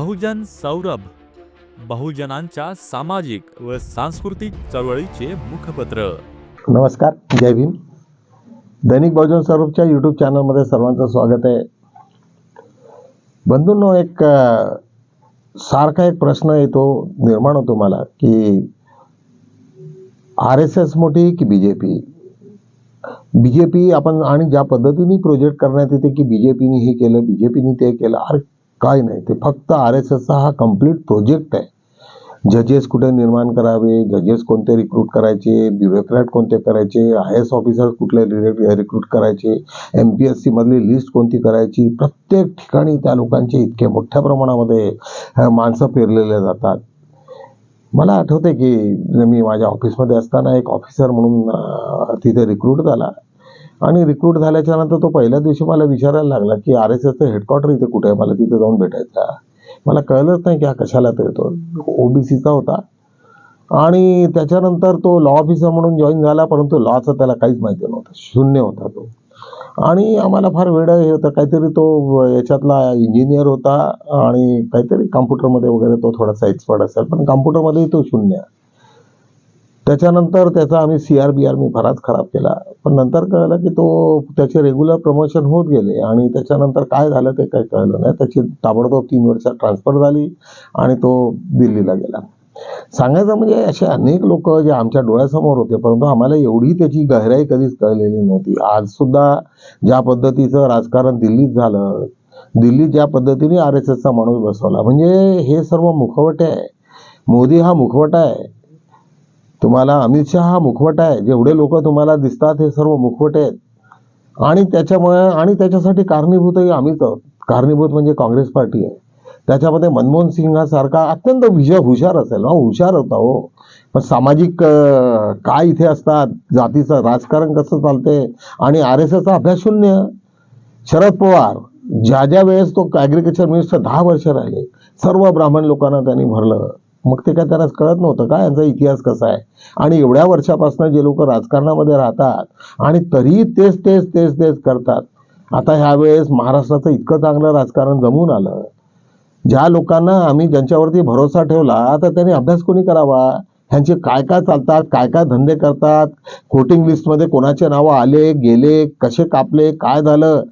बहुजन सौरभ बहुजनांच्या सामाजिक व सांस्कृतिक चळवळीचे मुखपत्र. नमस्कार जय भीम. दैनिक बहुजन सौरभच्या यूट्यूब चॅनलमध्ये सर्वांचं स्वागत आहे. बंधूंनो एक सारखा एक प्रश्न येतो निर्माण होतो मला की आर एस एस मोठी की B J P? B J P आपण आणि ज्या पद्धतीने प्रोजेक्ट करण्यात येते की बी जे पीने हे केलं बी जे पीने ते केलं अरे काय नाही. ते फक्त आर एस एसचा हा कंप्लीट प्रोजेक्ट आहे. जजेस कुठे निर्माण करावे? जजेस कोणते रिक्रूट करायचे? ब्युरोक्रॅट कोणते करायचे? आय एस ऑफिसर कुठले रिक्रूट करायचे? एम पी एस सी मधली लिस्ट कोणती करायची? प्रत्येक ठिकाणी त्या लोकांचे इतके मोठ्या प्रमाणामध्ये माणसं पेरलेले जातात. मला आठवते की मी माझ्या ऑफिसमध्ये असताना एक ऑफिसर म्हणून तिथे रिक्रूट झाला. आणि रिक्रूट झाल्याच्यानंतर तो पहिल्या दिवशी मला विचारायला लागला की आर एस एसचं हेडक्वार्टर इथे कुठे आहे? मला तिथे जाऊन भेटायचं मला कळलंच नाही की हा कशाला तर येतो. ओबीसीचा होता. आणि त्याच्यानंतर तो लॉ ऑफिसर म्हणून जॉईन झाला परंतु लॉचं त्याला काहीच माहिती नव्हतं. शून्य होता तो. आणि आम्हाला फार वेळ हे होतं. काहीतरी तो याच्यातला इंजिनियर होता आणि काहीतरी कम्प्युटरमध्ये वगैरे तो थोडासा एक्सपर्ट असेल पण कम्प्युटरमध्येही तो शून्य. त्याच्यानंतर त्याचा आम्ही सी आर बी आर मी बराच खराब केला. पण नंतर कळलं की तो त्याचे रेग्युलर प्रमोशन होत गेले आणि त्याच्यानंतर काय झालं ते काही कळलं नाही. त्याची ताबडतोब तीन वर्षात ट्रान्सफर झाली आणि तो दिल्लीला गेला. सांगायचं म्हणजे असे अनेक लोक जे आमच्या डोळ्यासमोर होते परंतु आम्हाला एवढी त्याची गहराई कधीच कळलेली नव्हती. आज सुद्धा ज्या पद्धतीचं राजकारण दिल्लीत झालं दिल्लीत ज्या पद्धतीने आर एस एसचा माणूस बसवला म्हणजे हे सर्व मुखवटे आहे. मोदी हा मुखवटा आहे. तुम्हाला अमित शहा हा मुखवटा आहे. जेवढे लोक तुम्हाला दिसतात हे सर्व मुखवटे आहेत. आणि त्याच्यामुळे आणि त्याच्यासाठी कारणीभूतही आम्हीच आहोत कारणीभूत म्हणजे काँग्रेस पार्टी आहे. त्याच्यामध्ये मनमोहन सिंगासारखा अत्यंत विजय हुशार असेल. हा हुशार होता हो. पण सामाजिक काय इथे असतात? जातीचं राजकारण कसं चालते? आणि आर एस एसचा अभ्यास शून्य. शरद पवार ज्या ज्या वेळेस तो ॲग्रिकल्चर मिनिस्टर दहा वर्ष राहिले सर्व ब्राह्मण लोकांना त्यांनी भरलं. मग ते काय त्यांना कळत नव्हतं. का यांचा इतिहास कसा आहे? आणि एवढ्या वर्षापासून जे लोक राजकारणामध्ये राहतात आणि तरी तेच तेच तेच तेच करतात. आता ह्या वेळेस महाराष्ट्राचं इतकं चांगलं राजकारण जमून आलं. ज्या लोकांना आम्ही ज्यांच्यावरती भरोसा ठेवला तर त्यांनी अभ्यास कोणी करावा? ह्यांचे काय काय चालतात? काय काय धंदे करतात? कोटिंग लिस्टमध्ये कोणाचे नावं आले गेले कसे कापले काय झालं?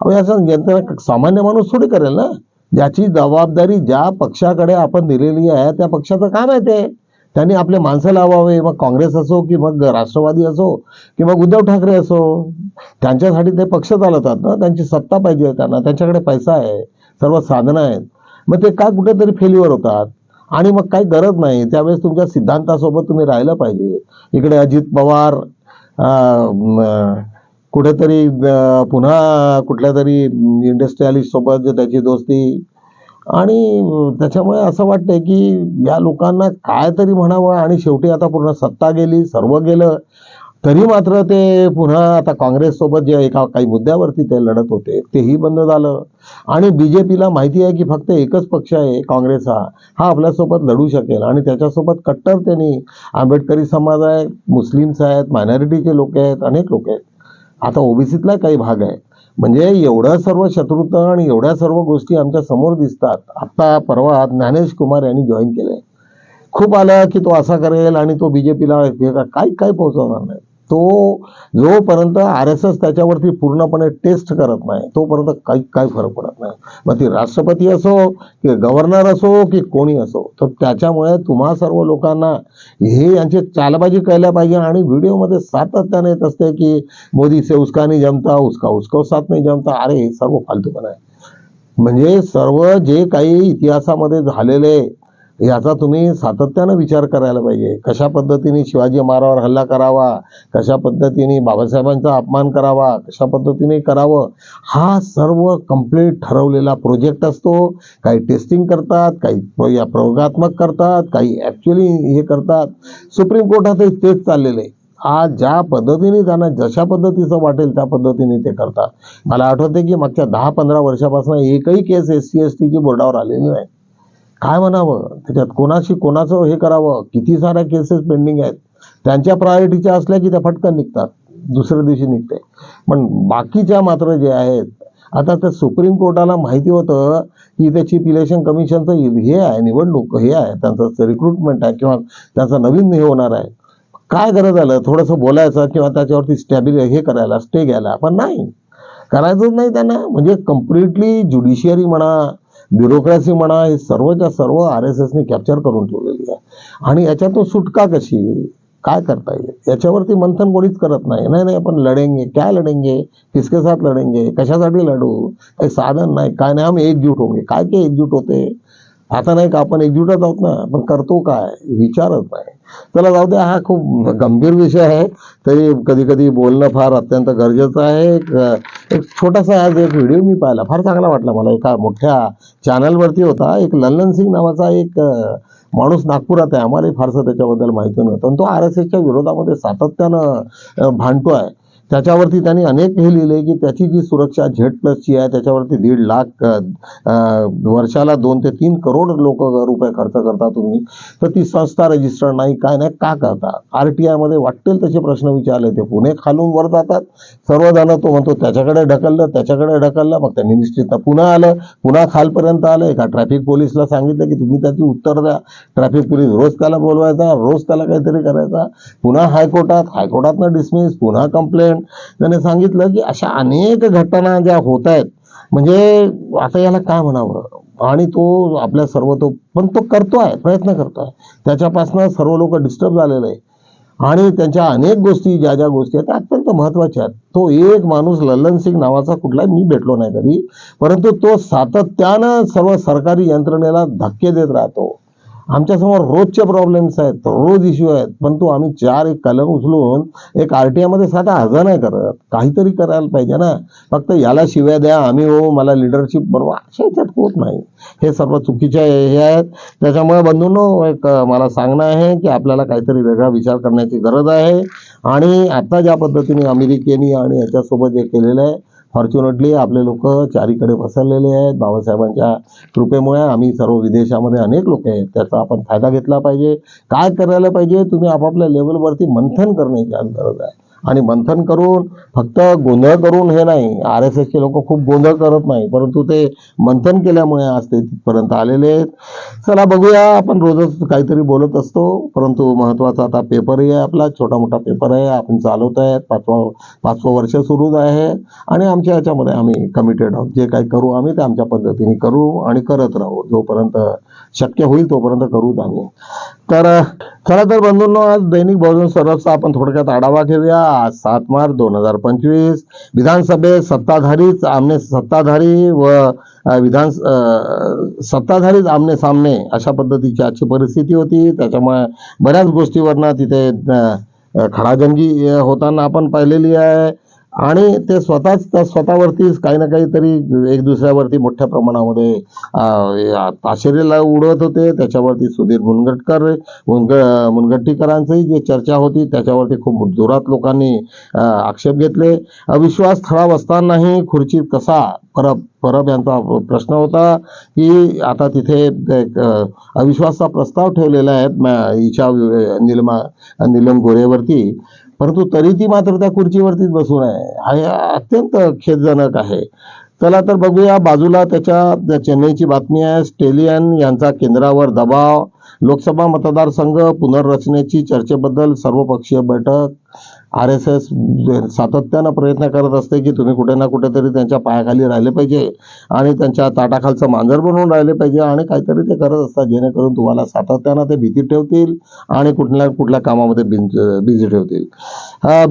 अहो याचा यंत्रणा सामान्य माणूस थोडी करेल ना? ज्याची जबाबदारी ज्या पक्षाकडे आपण दिलेली आहे त्या पक्षाचं काम आहे? ते त्यांनी आपले माणसं लावावे मग काँग्रेस असो की मग राष्ट्रवादी असो की मग उद्धव ठाकरे असो. त्यांच्यासाठी ते पक्ष चालवतात ना त्यांची सत्ता पाहिजे त्यांना त्यांच्याकडे पैसा आहे सर्व साधनं आहेत. मग ते काय कुठेतरी फेल्युअर होतात? आणि मग काही गरज नाही त्यावेळेस तुमच्या सिद्धांतासोबत तुम्ही राहिलं पाहिजे. इकडे अजित पवार कुठेतरी पुन्हा कुठल्या तरी इंडस्ट्रियालिस्ट सोबत त्याची दोस्ती आणि त्याच्यामुळे असं वाटतंय की या लोकांना काय तरी म्हणावं आणि शेवटी आता पूर्ण सत्ता गेली सर्व गेलं तरी मात्र ते पुन्हा आता काँग्रेस सोबत जे एका काही मुद्द्यावरती ते लढत होते तेही बंद झालं. आणि बीजेपीला माहिती आहे की फक्त एकच पक्ष आहे काँग्रेस हा. हा आपल्यासोबत लढू शकेल आणि त्याच्यासोबत कट्टर त्यांनी आंबेडकरी समाज आहे मुस्लिम्स आहेत मायनॉरिटीचे लोक आहेत अनेक लोक आहेत. आता ओबीसीतला काही भाग आहे. म्हणजे एवढं सर्व शत्रुत्व आणि एवढ्या सर्व गोष्टी आमच्यासमोर दिसतात. आता परवा ज्ञानेश कुमार यांनी जॉईन केलंय. खूप आलं की तो असा करेल आणि तो बीजेपीला काही काही पोहोचवणार नाही. तो जोपर्यंत आर एस एस त्याच्यावरती पूर्णपणे टेस्ट करत नाही तोपर्यंत काही काही फरक पडत नाही. मग ती राष्ट्रपती असो की गव्हर्नर असो की कोणी असो तर त्याच्यामुळे तुम्हा सर्व लोकांना हे यांची चालबाजी कळल्या पाहिजे. आणि व्हिडिओमध्ये सातत्याने येत असते की मोदी से उसका नाही जमता उसका उसका साथ नाही जमता. अरे हे सर्व फालतूपणा आहे. म्हणजे सर्व जे काही इतिहासामध्ये झालेले याचा तुम्ही सातत्यानं विचार करायला पाहिजे. कशा पद्धतीने शिवाजी महाराजांवर हल्ला करावा? कशा पद्धतीने बाबासाहेबांचा अपमान करावा? कशा पद्धतीने करावं? हा सर्व कंप्लीट ठरवलेला प्रोजेक्ट असतो. काही टेस्टिंग करतात काही या प्रयोगात्मक करतात काही ॲक्च्युली हे करतात. सुप्रीम कोर्टातही तेच चाललेलं आहे. आज ज्या पद्धतीने त्यांना जशा पद्धतीचं वाटेल त्या पद्धतीने ते करतात. मला आठवते की मागच्या दहा पंधरा वर्षापासून एकही केस एस सी एस टीची बोर्डावर आलेली नाही. काय म्हणावं? त्याच्यात कोणाशी कोणाचं हे करावं? किती साऱ्या केसेस पेंडिंग आहेत? त्यांच्या प्रायोरिटीच्या असल्या की त्या फटकन निघतात. दुसऱ्या दिवशी निघते. पण बाकीच्या मात्र जे आहेत आता त्या सुप्रीम कोर्टाला माहिती होतं की ते चीफ इलेक्शन कमिशनचं हे आहे निवडणूक हे आहे. त्यांचं रिक्रुटमेंट आहे किंवा त्यांचं नवीन हे होणार आहे. काय गरज आलं? थोडंसं बोलायचं किंवा त्याच्यावरती स्टॅबिल हे करायला स्टे घ्यायला. पण नाही. करायचंच नाही त्यांना. म्हणजे कम्प्लिटली ज्युडिशियरी म्हणा ब्युरोक्रेसी म्हणा हे सर्वच्या सर्व आर एस एसने कॅप्चर करून ठेवलेली आहे. आणि याच्यातून सुटका कशी? काय करता येईल? याच्यावरती मंथन कोणीच करत नाही. नाही नाही आपण लढेंगे. काय लढेंगे? किसके साथ लढेंगे? कशासाठी लढू? काही साधन नाही. काय नाही आम्ही एकजूट होंगे काय ते एकजूट होते? आता नाही का आपण एकजूटच आहोत ना. पण करतो काय? विचारच नाही. चला जाऊ द्या हा खूप गंभीर विषय आहे. तरी कधी कधी बोलणं फार अत्यंत गरजेचं आहे. एक एक छोटासा आज एक व्हिडिओ मी पाहिला. फार चांगला वाटला मला. एका मोठ्या चॅनलवरती होता. एक लल्लन सिंग नावाचा एक माणूस नागपुरात आहे. आम्हालाही फारसं त्याच्याबद्दल माहिती नव्हतं. आणि तो आर एस एसच्या विरोधामध्ये सातत्यानं भांडतो आहे. त्याच्यावरती त्यांनी अनेक हे लिहिले की त्याची जी सुरक्षा झेड प्लसची आहे त्याच्यावरती दीड लाख वर्षाला दोन ते तीन करोड लोक रुपये खर्च करता तुम्ही. तर ती संस्था रजिस्टर नाही काय नाही का करता? आर टी आयमध्ये वाटेल तसे प्रश्न विचारले ते. पुणे खालून वर जातात. सर्वजण तो म्हणतो त्याच्याकडे ढकललं त्याच्याकडे ढकललं. मग त्या मिनिस्ट्रीतनं पुन्हा आलं. पुन्हा खालपर्यंत आलं. एका ट्रॅफिक पोलीसला सांगितलं की तुम्ही त्याची उत्तर द्या. ट्रॅफिक पोलीस रोज त्याला बोलवायचा रोज त्याला काहीतरी करायचा. पुन्हा हायकोर्टात हायकोर्टातनं डिसमिस पुन्हा कंप्लेंट त्याने सांगितलं की अशा अनेक घटना ज्या होत आहेत म्हणजे आता याला काय म्हणावं? आणि तो आपल्या सर्व तो पण तो करतोय प्रयत्न करतोय. त्याच्यापासून सर्व लोक डिस्टर्ब झालेले आहे आणि त्यांच्या अनेक गोष्टी ज्या ज्या गोष्टी आहेत त्या अत्यंत महत्त्वाच्या आहेत. तो एक माणूस लल्लन सिंग नावाचा कुठलाही मी भेटलो नाही कधी. परंतु तो सातत्यानं सर्व सरकारी यंत्रणेला धक्के देत राहतो. आमच्यासमोर रोजचे प्रॉब्लेम्स आहेत रोज इश्यू आहेत. पण तो आम्ही चार एक कलम उचलून एक आर टी आयमध्ये साधा हजर नाही करत. काहीतरी करायला पाहिजे ना. फक्त याला शिव्या द्या. आम्ही हो मला लिडरशिप बरोबर अशा याच्यात होत नाही. हे सर्व चुकीचे हे आहेत. त्याच्यामुळे बंधूंनो एक मला सांगणं आहे की आपल्याला काहीतरी वेगळा विचार करण्याची गरज आहे. आणि आता ज्या पद्धतीने अमेरिकेने आणि याच्यासोबत जे केलेलं आहे फॉर्च्युनेटली आपले लोक चारीकडे पसरलेले आहेत. बाबासाहेबांच्या कृपेमुळे आम्ही सर्व विदेशामध्ये अनेक लोक आहेत. त्याचा आपण फायदा घेतला पाहिजे. काय करायला पाहिजे? तुम्ही आपापल्या लेवलवरती मंथन करण्याची आज गरज आहे. आणि मंथन करून फक्त गोंधळ करून हे नाही. आर एस एसचे लोक खूप गोंधळ करत नाही. परंतु ते मंथन केल्यामुळे आज ते तिथपर्यंत आलेले आहेत. चला बघूया. आपण रोजच काहीतरी बोलत असतो. परंतु महत्त्वाचा आता पेपरही आहे आपला. छोटा मोठा पेपर आहे. आपण चालवत आहे पाचवा पाचवं वर्ष सुरूच आहे. आणि आमच्या याच्यामध्ये आम्ही कमिटेड आहोत. जे काही करू आम्ही ते आमच्या पद्धतीने करू आणि करत राहू. जोपर्यंत शक्य होईल तोपर्यंत करूच आम्ही तर खरं तर बंधूंनो आज दैनिक बहुजन स्वराजचा आपण थोडक्यात आढावा घेऊया. आज सात मार्च दोन हजार पंचवीस. विधानसभेत सत्ताधारीच आमने सत्ताधारी व विधान सत्ताधारीच आमने सामने अशा पद्धतीची आजची परिस्थिती होती. त्याच्यामुळे बऱ्याच गोष्टीवरनं तिथे खडाजंगी होताना आपण पाहिलेली आहे. आणि ते स्वतःच स्वतःवरतीच काही ना काहीतरी एक दुसऱ्यावरती मोठ्या प्रमाणामध्ये आश्चर्यला ताशेरीला उडवत होते. त्याच्यावरती सुधीर मुनगटकर मुनग मुनगट्टीकरांचंही जे चर्चा होती त्याच्यावरती खूप जोरात लोकांनी आक्षेप घेतले. अविश्वास ठराव असतानाही खुर्चीत कसा परब परब यांचा प्रश्न होता की आता तिथे अविश्वासचा प्रस्ताव ठेवलेला आहे हिच्या निलमा निलम गोरेवरती. परंतु तरी ती मात्र त्या खुर्चीवरतीच बसून आहे. हा अत्यंत खेदजनक आहे. चला तर बघूया बाजूला त्याच्या चेन्नईची बातमी आहे. स्टेलियन यांचा केंद्रावर दबाव. लोकसभा मतदारसंघ पुनर्रचनेची चर्चेबद्दल सर्वपक्षीय बैठक. आर एस एस सातत्यानं प्रयत्न करत असते की तुम्ही कुठे ना कुठेतरी त्यांच्या पायाखाली राहिले पाहिजे आणि त्यांच्या ताटाखालचं मांजर बनवून राहिले पाहिजे आणि काहीतरी ते करत असतात. जेणेकरून तुम्हाला सातत्यानं ते भीती ठेवतील आणि कुठल्या कुठल्या कामामध्ये बिझी ठेवतील.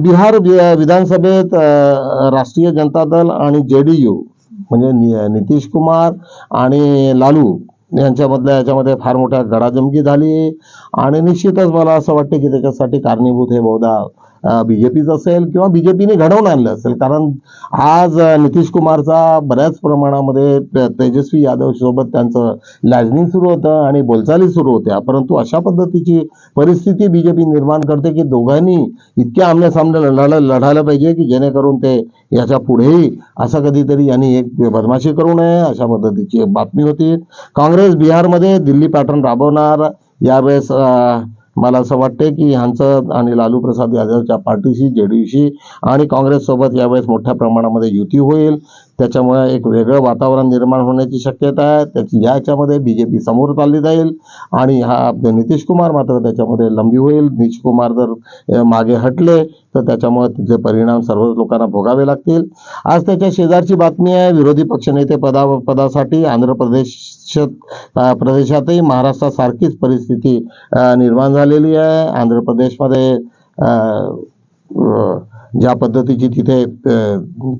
बिहार विधानसभेत राष्ट्रीय जनता दल आणि जे डी यू म्हणजे नि- नितीश कुमार आणि लालू यांच्यामधल्या याच्यामध्ये फार मोठ्या गडाजमकी झाली. आणि निश्चितच मला असं वाटतं की त्याच्यासाठी कारणीभूत हे बहुधा. बीजेपीचं असेल किंवा बीजेपीने घडवून आणलं असेल. कारण आज नितीश कुमारचा बऱ्याच प्रमाणामध्ये तेजस्वी यादव सोबत त्यांचं लाजणी सुरू होतं आणि बोलचाली सुरू होत्या. परंतु अशा पद्धतीची परिस्थिती बीजेपी निर्माण करते की दोघांनी इतक्या आमने सामने लढायला लढायला पाहिजे की जेणेकरून ते याच्या पुढेही असं कधीतरी यांनी एक बदमाशी करू नये अशा पद्धतीची बातमी होती. काँग्रेस बिहारमध्ये दिल्ली पॅटर्न राबवणार. यावेळेस मला असं वाटतंय की ह्यांचं आणि लालू प्रसाद यादवच्या पार्टीशी जेडीयूशी आणि काँग्रेससोबत यावेळेस मोठ्या प्रमाणामध्ये युती होईल. त्याच्यामुळे एक वेगळं वातावरण निर्माण होण्याची शक्यता आहे. त्याची या याच्यामध्ये बी जे पी समोर चालली जाईल आणि हा नितीश कुमार मात्र त्याच्यामध्ये लंबी होईल. नितीश कुमार जर मागे हटले तर त्याच्यामुळे तिथले परिणाम सर्व लोकांना भोगावे लागतील. आज त्याच्या शेजारची बातमी आहे विरोधी पक्षनेते पदा पदासाठी आंध्र प्रदेश प्रदेशातही महाराष्ट्रासारखीच परिस्थिती निर्माण झालेली आहे. आंध्र प्रदेशमध्ये ज्या पद्धतीची तिथे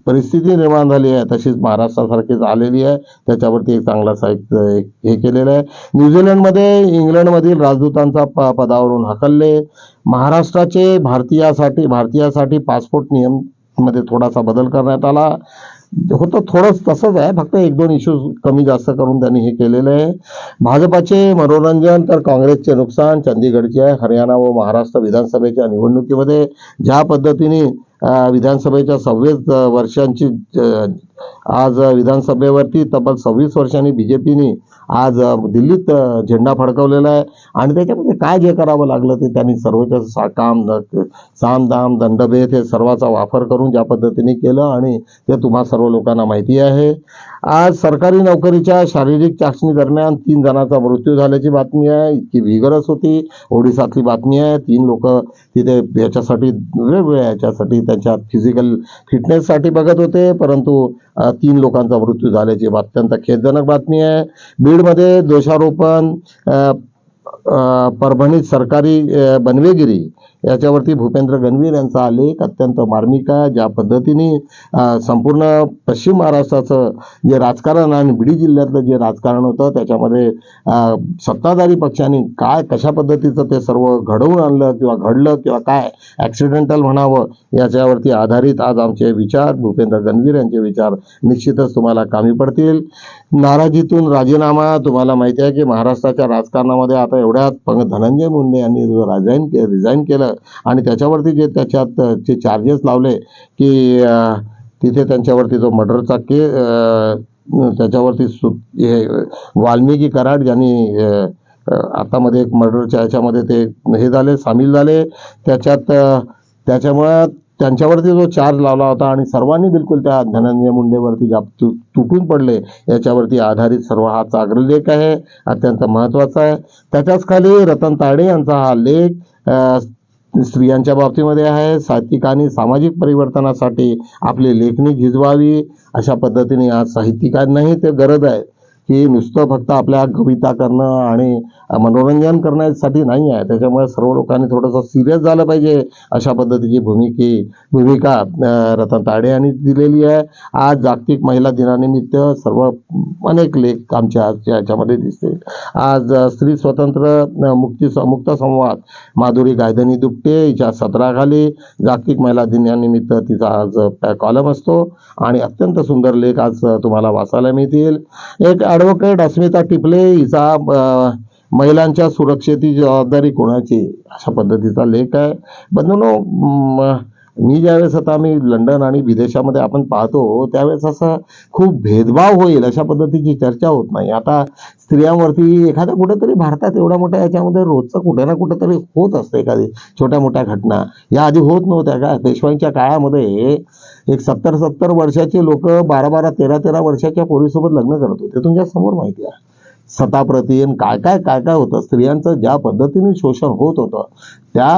परिस्थिती निर्माण झाली आहे तशीच महाराष्ट्रासारखीच आलेली आहे. त्याच्यावरती एक चांगला साहित्य हे केलेलं आहे. न्यूझीलंडमध्ये इंग्लंडमधील राजदूतांचा प पदावरून हकलले. महाराष्ट्राचे भारतीयासाठी भारतीयासाठी पासपोर्ट नियममध्ये थोडासा बदल करण्यात आला. होतं थोडंच तसंच आहे. फक्त एक दोन इश्यूज कमी जास्त करून त्यांनी हे केलेलं आहे. भाजपाचे मनोरंजन तर काँग्रेसचे नुकसान चंदीगडचे आहे हरियाणा व महाराष्ट्र विधानसभेच्या निवडणुकीमध्ये ज्या पद्धतीने विधानसभेच्या सव्वीस वर्षांची आज विधानसभेवरती तब्बल सव्वीस वर्षांनी बीजेपीने आज दिल्लीत झेंडा फडकवलेला आहे. आणि त्याच्यामध्ये काय जे करावं लागलं ते त्यांनी सर्वच काम साम दाम दंडभेद हे सर्वाचा वापर करून ज्या पद्धतीने केलं आणि ते तुम्हा सर्व लोकांना माहिती आहे. आज सरकारी नोकरीच्या शारीरिक चाचणी दरम्यान तीन जणांचा मृत्यू झाल्याची बातमी आहे. इतकी विगरच होती. ओडिसातली बातमी आहे. तीन लोक तिथे याच्यासाठी वेगवेगळ्या याच्यासाठी त्यांच्या फिजिकल फिटनेससाठी बघत होते. परंतु तीन लोकांचा मृत्यू झाल्याची बात- अत्यंत खेदजनक बातमी आहे. बीडमध्ये दोषारोपण परभणीत सरकारी बनवेगिरी याच्यावरती भूपेंद्र गणवीर यांचा आलेख अत्यंत मार्मिक आहे ज्या पद्धतीने संपूर्ण पश्चिम महाराष्ट्राचं जे राजकारण आणि बीडी जिल्ह्यातलं जे राजकारण होतं त्याच्यामध्ये सत्ताधारी पक्षांनी काय कशा पद्धतीचं ते सर्व घडवून आणलं किंवा घडलं किंवा काय ॲक्सिडेंटल म्हणावं याच्यावरती आधारित आज आमचे विचार भूपेंद्र गणवीर यांचे विचार निश्चितच तुम्हाला कामी पडतील. नाराजीतून राजीनामा तुम्हाला माहिती आहे की महाराष्ट्राच्या राजकारणामध्ये आता एवढ्यात धनंजय मुंडे यांनी रिझाईन के रिझाईन केलं आणि त्याच्यावरती जे त्याच्यात जे चार्जेस लावले की तिथे त्यांच्यावरती जो मर्डरचा के त्याच्यावरती सु हे वाल्मिकी कराड यांनी आतामध्ये एक मर्डरच्या याच्यामध्ये ते हे झाले सामील झाले. त्याच्यात त्याच्यामुळं त्यांच्यावरती जो चार्ज लावला होता आणि सर्वांनी बिलकुल त्या धनंजय मुंडेवरती जाप तु- तुटून पडले याच्यावरती आधारित सर्व हा चाग्रलेख आहे. अत्यंत महत्त्वाचा आहे. त्याच्याच खाली रतन ताडे यांचा हा लेख स्त्रियांच्या बाबतीमध्ये आहे. साहित्यिक आणि सामाजिक परिवर्तनासाठी आपली लेखणी झिजवावी अशा पद्धतीने आज साहित्यिकांनाही ते गरज आहे. की नुसतं फक्त आपल्या कविता करणं आणि मनोरंजन करण्यासाठी नाही आहे. त्याच्यामुळे सर्व लोकांनी थोडंसं सिरियस झालं पाहिजे अशा पद्धतीची भूमिके भूमिका रतन ताडे यांनी दिलेली आहे. आज जागतिक महिला दिनानिमित्त सर्व अनेक लेख आमच्या आजच्या याच्यामध्ये दिसतील. आज स्त्री स्वतंत्र मुक्ती मुक्त संवाद माधुरी गायधनी दुपटे हिच्या सत्राखाली जागतिक महिला दिनानिमित्त तिचा आज कॉलम असतो. आणि अत्यंत सुंदर लेख आज तुम्हाला वाचायला मिळतील. एक ॲडव्होकेट अस्मिता टिपले हिचा महिलांच्या सुरक्षेची जबाबदारी कोणाची अशा पद्धतीचा लेख आहे. बंधूनो मी ज्यावेळेस आता आम्ही लंडन आणि विदेशामध्ये आपण पाहतो त्यावेळेस असं खूप भेदभाव होईल अशा पद्धतीची चर्चा होत नाही. आता स्त्रियांवरती एखादा कुठेतरी भारतात एवढ्या मोठ्या याच्यामध्ये रोजचं कुठे ना कुठेतरी होत असतं एखादी छोट्या मोठ्या घटना. या आधी होत नव्हत्या. का पेशवाईच्या काळामध्ये एक सत्तर सत्तर वर्षाचे लोक बारा बारा तेरा तेरा वर्षाच्या पोरीसोबत लग्न करत होते. तुमच्यासमोर माहिती आहे. सताप्रती काय काय काय काय होतं स्त्रियांचं ज्या पद्धतीने शोषण होत होतं त्या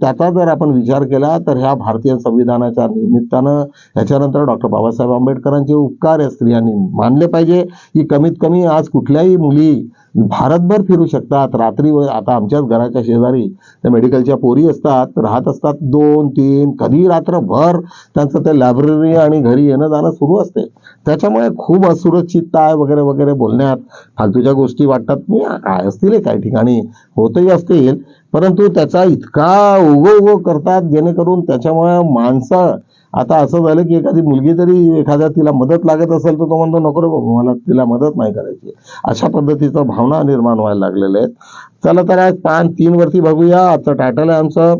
त्याचा जर आपण विचार केला तर ह्या भारतीय संविधानाच्या निमित्तानं ह्याच्यानंतर डॉक्टर बाबासाहेब आंबेडकरांचे उपकार या स्त्रियांनी मानले पाहिजे की कमीत कमी आज कुठल्याही मुली भारतभर फिरू शकतात. रात्री व आता आमच्याच घराच्या शेजारी त्या मेडिकलच्या पोरी असतात राहत असतात दोन तीन कधी रात्रभर त्यांचं ते लायब्ररी आणि घरी येणं जाणं सुरू असते. त्याच्यामुळे खूप असुरक्षितता आहे वगैरे वगैरे बोलण्यात. फालतूच्या गोष्टी वाटतात. मी काय असतील काही ठिकाणी. होतही असतील. परंतु त्याचा इतका उगो उगो करतात जेणेकरून त्याच्यामुळे माणसं आता असं झालं की एखादी मुलगी जरी एखाद्या तिला मदत लागत असेल तर तो म्हणतो नको रे बाबू मला तिला मदत नाही करायची. अशा पद्धतीचं भावना निर्माण व्हायला लागलेल्या आहेत. चला तर आज पान तीन वरती बघूया. आजचं टायटल आहे आमचं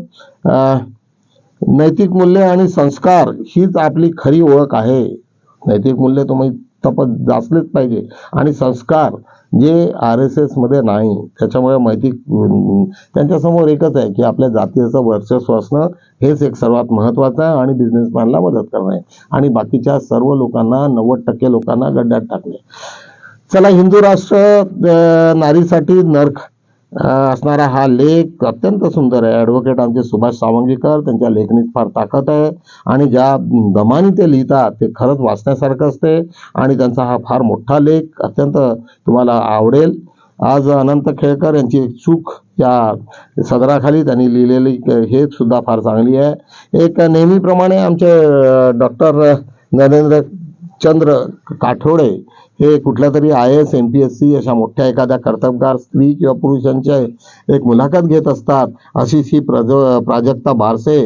नैतिक मूल्य आणि संस्कार. हीच आपली खरी ओळख आहे. नैतिक मूल्य तुम्ही तपत जाचलेच पाहिजे. आणि संस्कार जे आर एस एसमध्ये नाही त्याच्यामुळे माहिती त्यांच्यासमोर एकच आहे की आपल्या जातीचं वर्चस्व असणं हेच एक सर्वात महत्त्वाचं आहे आणि बिझनेसमॅनला मदत करणे. आणि बाकीच्या सर्व लोकांना नव्वद टक्के लोकांना गड्ड्यात टाकणे. चला हिंदू राष्ट्र नारीसाठी नर्क. असणारा हा लेख अत्यंत सुंदर आहे. ॲडव्होकेट आमचे सुभाष सावंगीकर त्यांच्या लेखणीत फार ताकद आहे आणि ज्या दमाने ते लिहितात ते खरंच वाचण्यासारखं असते आणि त्यांचा हा फार मोठा लेख अत्यंत तुम्हाला आवडेल. आज अनंत खेळकर यांची एक चूक या सदराखाली त्यांनी लिहिलेली हे सुद्धा फार चांगली आहे. एक नेहमीप्रमाणे आमचे डॉक्टर नरेंद्र चंद्र काठोडे हे कुठल्या तरी I S M P S C अशा मोठ्या एखाद्या कर्तबगार स्त्री किंवा पुरुषांच्या एक मुलाखत घेत असतात. अशीच ही प्रज प्राजक्ता बारसे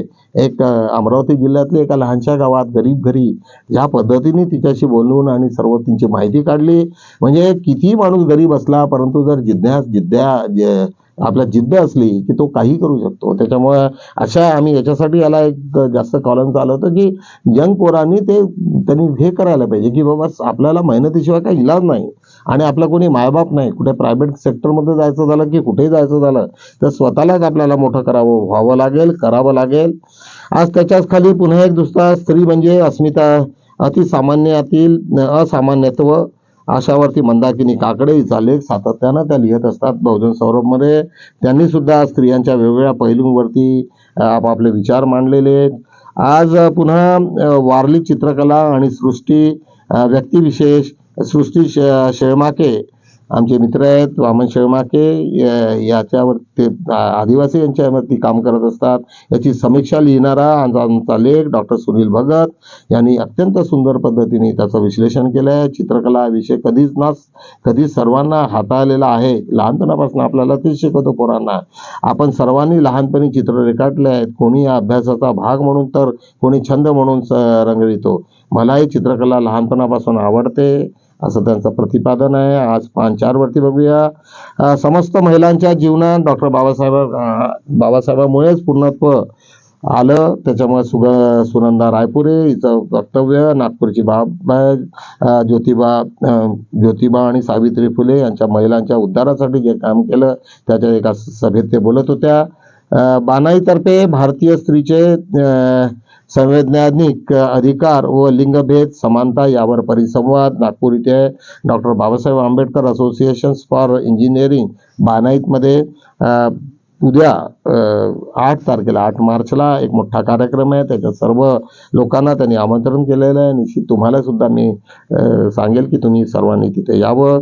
एक अमरावती जिल्ह्यातली एका लहानशा गावात गरीब घरी ज्या पद्धतीने तिच्याशी बोलून आणि सर्व तिची माहिती काढली. म्हणजे कितीही माणूस गरीब असला परंतु जर जिज्ञास जिद्द्या ज- आपल्या जिद्द असली की तो काही करू शकतो. त्याच्यामुळे अशा आम्ही याच्यासाठी याला एक जास्त कॉलम चालवतो होतं की यंग पोरांनी ते त्यांनी हे करायला पाहिजे की बाबा आपल्याला मेहनतीशिवाय काही इलाज नाही आणि आपला कोणी मायबाप नाही. कुठे प्रायव्हेट सेक्टरमध्ये जायचं झालं की कुठेही जायचं झालं तर स्वतःलाच आपल्याला मोठं करावं व्हावं लागेल करावं लागेल. आज त्याच्याच खाली पुन्हा एक दुसरा स्त्री म्हणजे अस्मिता. अतिसामान्यातील असामान्यत्व. आशावरती मंदाकिनी काकडे हिचा लेख सातत्यानं त्या लिहित असतात. बहुजन सौरभमध्ये त्यांनी सुद्धा स्त्रियांच्या वेगवेगळ्या पैलूंवरती आपापले विचार मांडलेले आहेत. आज पुन्हा वारली चित्रकला आणि सृष्टी व्यक्तिविशेष सृष्टी श शेळमाके आमचे मित्र आहेत वामन शेळमाके याच्यावर ते आदिवासी यांच्यावरती काम करत असतात. याची समीक्षा लिहिणारा आमचा आमचा लेख डॉक्टर सुनील भगत यांनी अत्यंत सुंदर पद्धतीने त्याचं विश्लेषण केलं आहे चित्रकला विषय कधीच ना कधीच सर्वांना हाताळलेला आहे. लहानपणापासून आपल्याला तेच शिकवतो पोरांना. आपण सर्वांनी लहानपणी चित्र रेखाटले आहेत. कोणी या अभ्यासाचा भाग म्हणून तर कोणी छंद म्हणून रंगवितो. मलाही चित्रकला लहानपणापासून आवडते. असं त्यांचं प्रतिपादन आहे. आज पाच चार बघूया समस्त महिलांच्या जीवनात डॉक्टर बाबासाहेब बाबासाहेबामुळेच पूर्णत्व आलं. त्याच्यामुळे सुग सुनंदा रायपुरे हिचं वक्तव्य नागपूरची बाब अ, ज्योतिबा ज्योतिबा आणि सावित्री फुले यांच्या महिलांच्या उद्धारासाठी जे काम केलं त्याच्या एका सभेत ते बोलत होत्या. बानाईतर्फे भारतीय स्त्रीचे अ, संवैज्ञानिक अधिकार व लिंगभेद समानता यावर परिसंवाद. नागपूर इथे doctor Babasaheb Ambedkar association for engineering बानाईतमध्ये उद्या आठ तारखेला आठ मार्चला एक मोठा कार्यक्रम आहे. त्याच्यात सर्व लोकांना त्यांनी आमंत्रण केलेलं आहे. निश्चित तुम्हाला सुद्धा मी सांगेल की तुम्ही सर्वांनी तिथे यावं.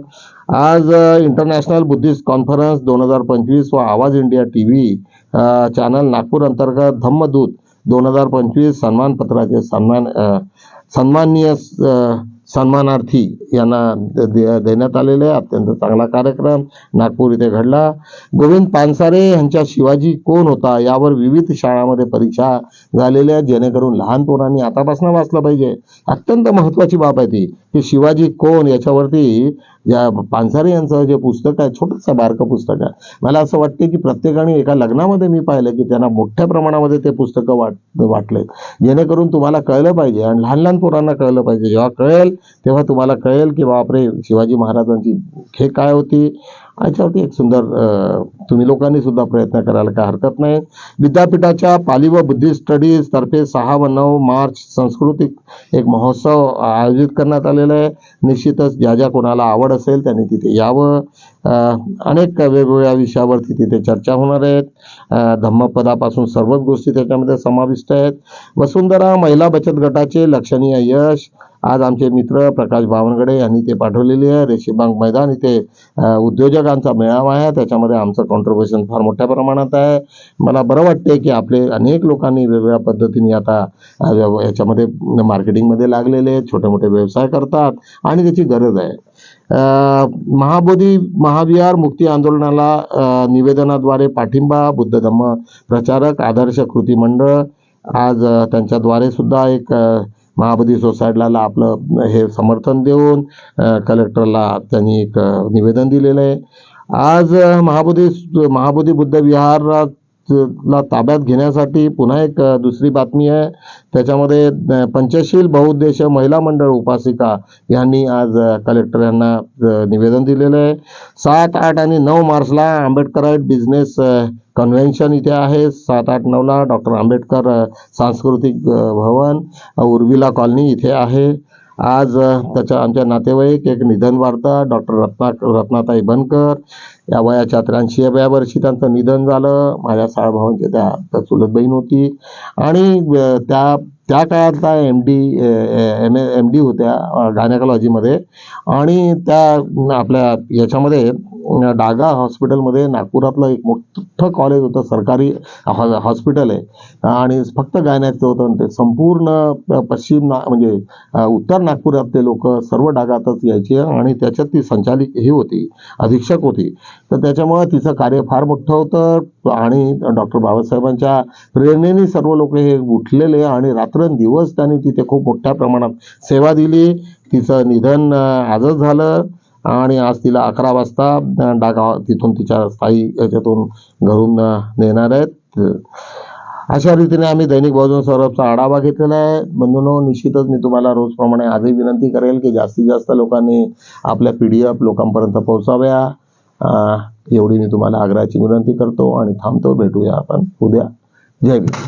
आज इंटरनॅशनल बुद्धिस्ट कॉन्फरन्स दोन हजार पंचवीस व Awaaz India T V channel Nagpur अंतर्गत धम्मदूत दोन हजार पंचवीस सन्मानपत्राचे सन्मान सन्माननीय सन्मानार्थी यांना देण्यात आलेले अत्यंत चांगला कार्यक्रम नागपूर इथे घडला. गोविंद पानसारे यांच्या शिवाजी कोण होता यावर विविध शाळांमध्ये परीक्षा झालेल्या जेणेकरून लहान पोरांनी आतापासून वाचलं पाहिजे. अत्यंत महत्वाची बाब आहे ती की शिवाजी कोण याच्यावरती या पानसारे यांचं जे पुस्तक आहे छोटंसं बारकं पुस्तक आहे. मला असं वाटते की प्रत्येकाने एका लग्नामध्ये मी पाहिलं की त्यांना मोठ्या प्रमाणामध्ये ते पुस्तकं वाट वाटलेत. जेणेकरून तुम्हाला कळलं पाहिजे आणि लहान लहान पोरांना कळलं पाहिजे. जेव्हा कळेल तेव्हा तुम्हाला कळेल की बापरे शिवाजी महाराजांची हे काय होती? याच्यावरती एक सुंदर तुम्ही लोकांनी सुद्धा प्रयत्न करायला काय हरकत नाही. विद्यापीठाच्या पाली व बुद्धी स्टडीज तर्फे सहा व नऊ मार्च सांस्कृतिक एक महोत्सव आयोजित करण्यात आलेला आहे. निश्चितच ज्या ज्या कोणाला आवड असेल त्यांनी तिथे यावं. अनेक वेगवेगळ्या विषयावरती तिथे चर्चा होणार आहेत धम्मपदापासून सर्वच गोष्टी त्याच्यामध्ये समाविष्ट आहेत. वसुंधरा महिला बचत गटाचे लक्षणीय यश आज आमचे मित्र प्रकाश बावनगडे यांनी ते पाठवलेले आहे. रेशीबांग मैदान इथे उद्योजकांचा मेळावा आहे. त्याच्यामध्ये आमचं कॉन्ट्रीब्युशन फार मोठ्या प्रमाणात आहे. मला बरं वाटते की आपले अनेक लोकांनी वेगवेगळ्या पद्धतीने आता व्यव- याच्यामध्ये मार्केटिंगमध्ये लागलेले आहेत. छोटे मोठे व्यवसाय करतात आणि त्याची गरज आहे. महाबोधी महाविहार मुक्ती आंदोलनाला निवेदनाद्वारे पाठिंबा बुद्ध धम्म प्रचारक आदर्श कृती मंडळ आज त्यांच्याद्वारे सुद्धा एक महाबोधी सोसायटीला आपलं हे समर्थन देऊन कलेक्टरला त्यांनी एक निवेदन दिलेलं आहे. आज महाबोधी महाबोधी बुद्ध विहारात ला ताब्यात घेण्यासाठी पुन्हा एक दुसरी बातमी आहे. त्याच्यामध्ये पंचशील बहुउद्देशीय महिला मंडळ उपासिका यांनी आज कलेक्टर यांना निवेदन दिलेलं आहे. सात आठ आणि नऊ मार्चला आंबेडकराईट बिझनेस कन्व्हेन्शन इथे आहे सात आठ नऊला डॉक्टर आंबेडकर सांस्कृतिक भवन उर्विला कॉलनी इथे आहे. आज त्याच्या आमच्या नातेवाईक एक निधन वार्ता डॉक्टर रत्ना रत्नाताई बनकर. या वयाच्या त्र्याऐंशीव्या वर्षी त्यांचं निधन झालं. माझ्या साळभावांची त्या चुलत बहीण होती. आणि त्या त्या काळातला M D M M D होत्या गायनेकॉलॉजीमध्ये आणि त्या आपल्या याच्यामध्ये डागा हॉस्पिटलमध्ये नागपुरातलं एक मोठं कॉलेज होतं सरकारी हॉस्पिटल आहे. आणि फक्त गायनाचं होतं आणि ते संपूर्ण पश्चिम ना म्हणजे उत्तर नागपुरातले लोक सर्व डागातच यायचे आणि त्याच्यात ती संचालिक ही होती अधीक्षक होती. तर त्याच्यामुळे तिचं कार्य फार मोठं होतं आणि डॉक्टर बाबासाहेबांच्या प्रेरणेने सर्व लोक हे उठलेले आणि रात्रंदिवस त्यांनी तिथे खूप मोठ्या प्रमाणात सेवा दिली. तिचं निधन आजच झालं. आणि आज तिला अकरा वाजता डागा तिथून तिच्या स्थायी याच्यातून घरून नेणार आहेत. अशा रीतीने आम्ही दैनिक बहुजन सौरभचा आढावा घेतलेला आहे. बंधूनो निश्चितच मी तुम्हाला रोजप्रमाणे आजही विनंती करेल की जास्तीत जास्त लोकांनी आपल्या पी डी एफ लोकांपर्यंत पोहोचाव्या. एवढी मी तुम्हाला आग्रहाची विनंती करतो आणि थांबतो. भेटूया आपण उद्या. जय भीम.